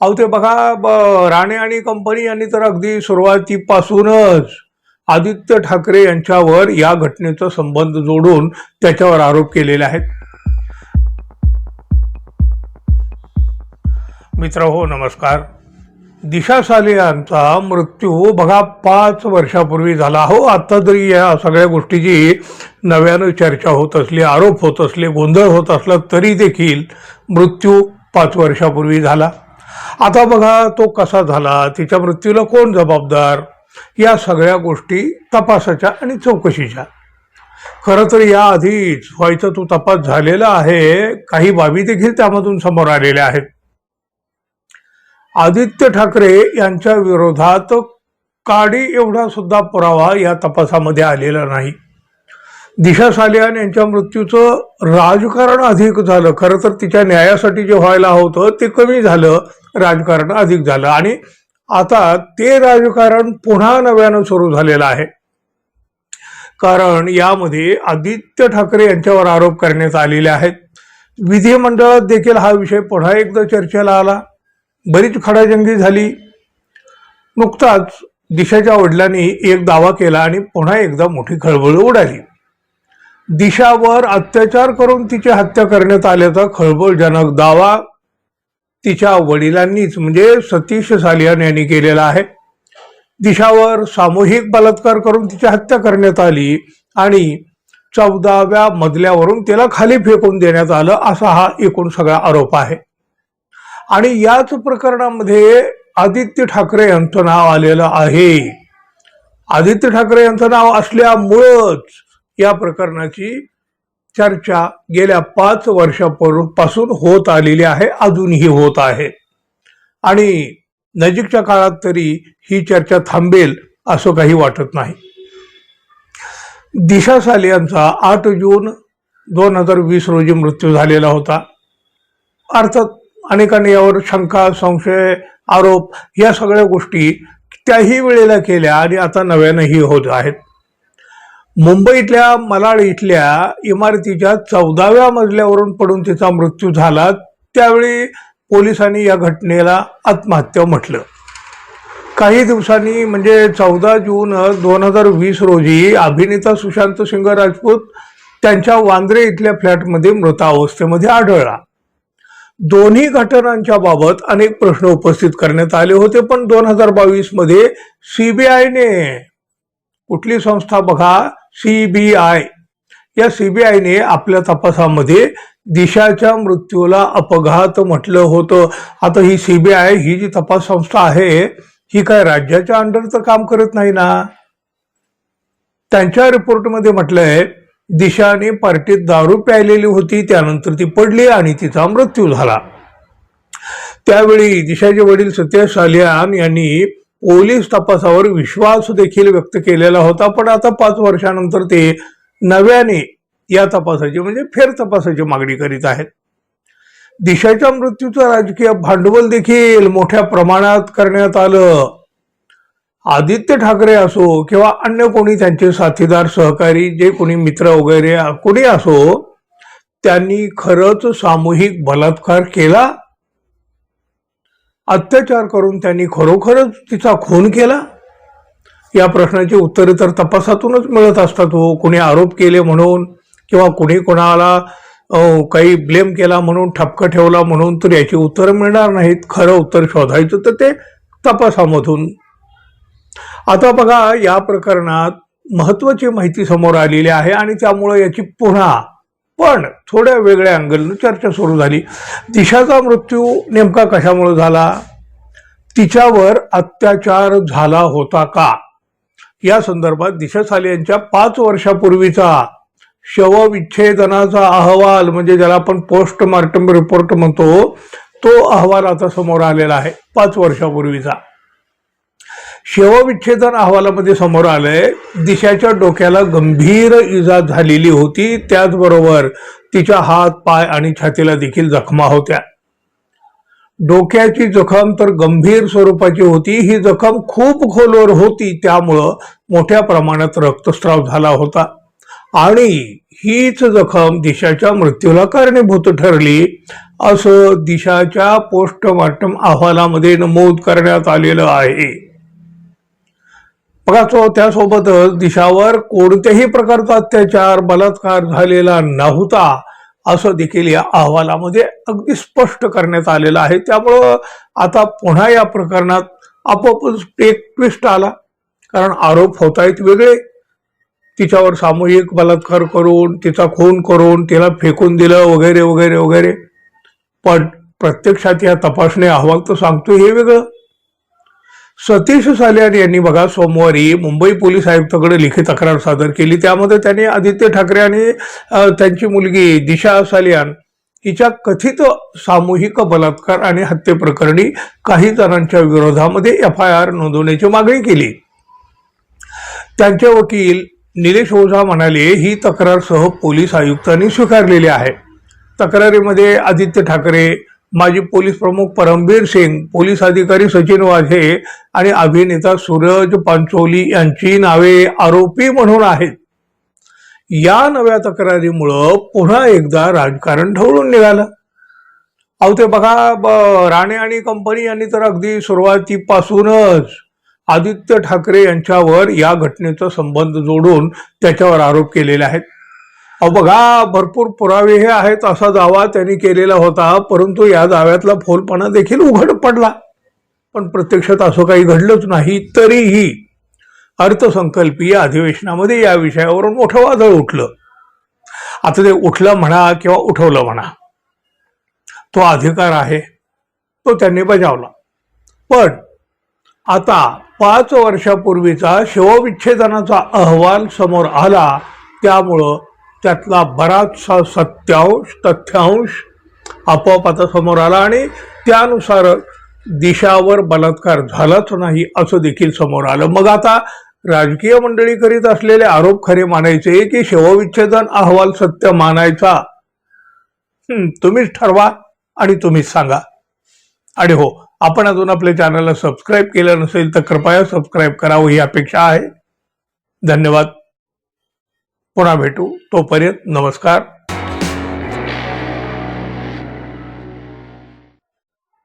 अहो ते बघा ब- राणे आणि कंपनी यांनी तर अगदी सुरुवातीपासूनच आदित्य ठाकरे यांच्यावर या घटनेचा संबंध जोडून त्याच्यावर आरोप केलेले आहेत. मित्र हो नमस्कार. दिशा साले यांचा मृत्यू बघा पाच वर्षापूर्वी झाला. हो आता जरी या सगळ्या गोष्टीची नव्यानं चर्चा होत असली आरोप होत असले गोंधळ होत असला तरी देखील मृत्यू पाच वर्षापूर्वी झाला. आता बघा तो कसा झाला तिच्या मृत्यूला कोण जबाबदार? या सगळ्या गोष्टी तपासाच्या आणि चौकशीच्या. खरं तर या आधीच व्हायचा तो तपास झालेला आहे काही बाबी देखील त्यामधून समोर आलेल्या आहेत. आदित्य ठाकरे यांच्या विरोधात काडी एवढा सुद्धा पुरावा या तपासामध्ये आलेला नाही. दिशा सालियान यांच्या मृत्यूचं राजकारण अधिक झालं. खरं तर तिच्या न्यायासाठी जे व्हायला होतं ते कमी झालं. राजकारण अधिक झालं. आणि आता ते राजकारण पुन्हा नव्यानं सुरू झालेलं आहे. कारण यामध्ये आदित्य ठाकरे यांच्यावर आरोप करण्यात आलेले आहेत. विधिमंडळात देखील हा विषय पुन्हा एकदा चर्चेला आला. बरीच खडाजंगी झाली. नुकताच दिशाच्या वडिलांनी एक दावा केला आणि पुन्हा एकदा मोठी खळबळ उडाली. दिशावर अत्याचार करून तिची हत्या करण्यात आल्याचा खळबळजनक दावा तिच्या वडिलांनीच म्हणजे सतीश सालियान यांनी केलेला आहे. दिशावर सामूहिक बलात्कार करून तिची हत्या करण्यात आली आणि चौदाव्या मजल्यावरून तिला खाली फेकून देण्यात आलं असा हा एकूण सगळा आरोप आहे. आणि याच प्रकरणामध्ये आदित्य ठाकरे यांचं नाव आलेलं आहे. आदित्य ठाकरे यांचं नाव असल्यामुळंच या प्रकरणाची चर्चा गेल्या पाच वर्षापासून होत आलेली आहे अजूनही होत आहे. आणि नजीकच्या काळात तरी ही चर्चा थांबेल असं काही वाटत नाही. दिशा साले यांचा आठ जून दोन हजार वीस रोजी मृत्यू झालेला होता. अर्थात अनेकांनी यावर शंका संशय आरोप या सगळ्या गोष्टी त्याही वेळेला केल्या आणि आता नव्यानंही होत आहेत. मुंबईतल्या मलाड इथल्या इमारतीच्या चौदाव्या मजल्यावरून पडून तिचा मृत्यू झाला त्यावेळी पोलिसांनी या घटनेला आत्महत्या म्हटलं. काही दिवसांनी म्हणजे चौदा जून दोन हजार वीस रोजी अभिनेता सुशांत सिंग राजपूत त्यांच्या वांद्रे इथल्या फ्लॅटमध्ये मृतावस्थेमध्ये आढळला. दोन्ही घटनांच्या बाबत अनेक प्रश्न उपस्थित करण्यात आले होते पण दोन हजार बावीसमध्ये सीबीआयने कुठली संस्था बघा? सीबीआय या सीबीआयने आपल्या तपासामध्ये दिशाच्या मृत्यूला अपघात म्हटलं होतं. आता ही सीबीआय ही जी तपास संस्था आहे ही काय राज्याच्या अंडर तर काम करत नाही ना? त्यांच्या रिपोर्टमध्ये म्हटलंय दिशाने पार्टीत दारू प्यायलेली होती त्यानंतर ती पडली आणि तिचा मृत्यू झाला. त्यावेळी दिशाचे वडील सत्याश सालियान यांनी पोलीस तपासावर विश्वास देखील व्यक्त केलेला होता पण आता पाच वर्षानंतर ते नव्याने या तपासाची म्हणजे फेर तपासाची मागणी करीत आहेत. दिशाच्या मृत्यूचं राजकीय भांडवल देखील मोठ्या प्रमाणात करण्यात आलं. आदित्य ठाकरे असो किंवा अन्य कोणी त्यांचे साथीदार सहकारी जे कोणी मित्र वगैरे कोणी असो त्यांनी खरंच सामूहिक बलात्कार केला. अत्याचार करून त्यांनी खरोखरच तिचा खून केला? या प्रश्नाची उत्तरे तर तपासातूनच मिळत असतात हो. कुणी आरोप केले म्हणून किंवा कुणी कोणाला काही ब्लेम केला म्हणून ठपकं ठेवला म्हणून तर याची उत्तरं मिळणार नाहीत. खरं उत्तर शोधायचं तर ते तपासामधून. आता बघा या प्रकरणात महत्वाची माहिती समोर आलेली आहे आणि त्यामुळं याची पुन्हा पण थोड्या वेगळ्या अँगलनं चर्चा सुरू झाली. दिशाचा मृत्यू नेमका कशामुळे झाला? तिच्यावर अत्याचार झाला होता का? या संदर्भात दिशा साले यांच्या पाच वर्षापूर्वीचा शवविच्छेदनाचा अहवाल म्हणजे ज्याला आपण पोस्टमार्टम रिपोर्ट म्हणतो तो अहवाल आता समोर आलेला आहे. पाच वर्षापूर्वीचा. शवविच्छेदन अहवालामध्ये समोर आलंय. दिशाच्या डोक्याला गंभीर इजा झालेली होती. त्याचबरोबर तिच्या हात पाय आणि छातीला देखील जखमा होत्या. डोक्याची जखम तर गंभीर स्वरूपाची होती. ही जखम खूप खोलवर होती. त्यामुळं मोठ्या प्रमाणात रक्तस्राव झाला होता. आणि हीच जखम दिशाच्या मृत्यूला कारणीभूत ठरली असं दिशाच्या पोस्टमार्टम अहवालामध्ये नमूद करण्यात आलेलं आहे. बघा तो त्यासोबतच दिशावर कोणत्याही प्रकारचा अत्याचार बलात्कार झालेला नव्हता असं देखील या अहवालामध्ये अगदी स्पष्ट करण्यात आलेलं आहे. त्यामुळं आता पुन्हा या प्रकरणात आपोआपच एक ट्विस्ट आला. कारण आरोप होत आहेत वेगळे. तिच्यावर सामूहिक बलात्कार करून तिचा खून करून तिला फेकून दिलं वगैरे वगैरे वगैरे. पण प्रत्यक्षात या तपासणी अहवाल तर सांगतो हे वेगळं. सतीश सालियान यांनी बघा सोमवारी मुंबई पोलीस आयुक्ताकडे लिखित तक्रार सादर केली. त्यामध्ये त्यांनी आदित्य ठाकरे आणि त्यांची मुलगी दिशा सालियान हिच्या कथित सामूहिक बलात्कार आणि हत्येप्रकरणी काही जणांच्या विरोधामध्ये एफ आय आर नोंदवण्याची मागणी केली. त्यांचे वकील निलेश ओझा म्हणाले ही तक्रार सह पोलीस आयुक्तांनी स्वीकारलेली आहे. तक्रारीमध्ये आदित्य ठाकरे माजी पोलीस प्रमुख परमबीर सिंग पोलीस अधिकारी सचिन वाझे आणि अभिनेता सूरज पांचोली यांची नावे आरोपी म्हणून आहेत. या नव्या तक्रारीमुळं पुन्हा एकदा राजकारण ढवळून निघालं. अहो ते बघा ब- राणे आणि कंपनी यांनी तर अगदी सुरुवातीपासूनच आदित्य ठाकरे यांच्यावर या घटनेचा संबंध जोडून त्याच्यावर आरोप केलेले आहेत. बघा भरपूर पुरावे हे आहेत असा दावा त्यांनी केलेला होता परंतु या दाव्यातला फोलपणा देखील उघड पडला. पण प्रत्यक्षात असं काही घडलंच नाही तरीही अर्थसंकल्पीय अधिवेशनामध्ये या विषयावरून मोठं वादळ उठलं. आता ते उठलं म्हणा किंवा उठवलं म्हणा तो अधिकार आहे तो त्यांनी बजावला. पण आता पाच वर्षापूर्वीचा शवविच्छेदनाचा अहवाल समोर आला त्यामुळं त्यातला बराचसा सत्यांश तथ्यांश आपोआप आता समोर आला आणि त्यानुसार दिशावर बलात्कार झालाच नाही असं देखील समोर आलं. मग आता राजकीय मंडळी करीत असलेले आरोप खरे मानायचे की शवविच्छेदन अहवाल सत्य मानायचा? तुम्हीच ठरवा आणि तुम्हीच सांगा. आणि हो आपण अजून आपल्या चॅनलला सबस्क्राईब केलं नसेल तर कृपया सबस्क्राईब करावं ही अपेक्षा आहे. धन्यवाद. पुन्हा भेटू. तोपर्यंत नमस्कार.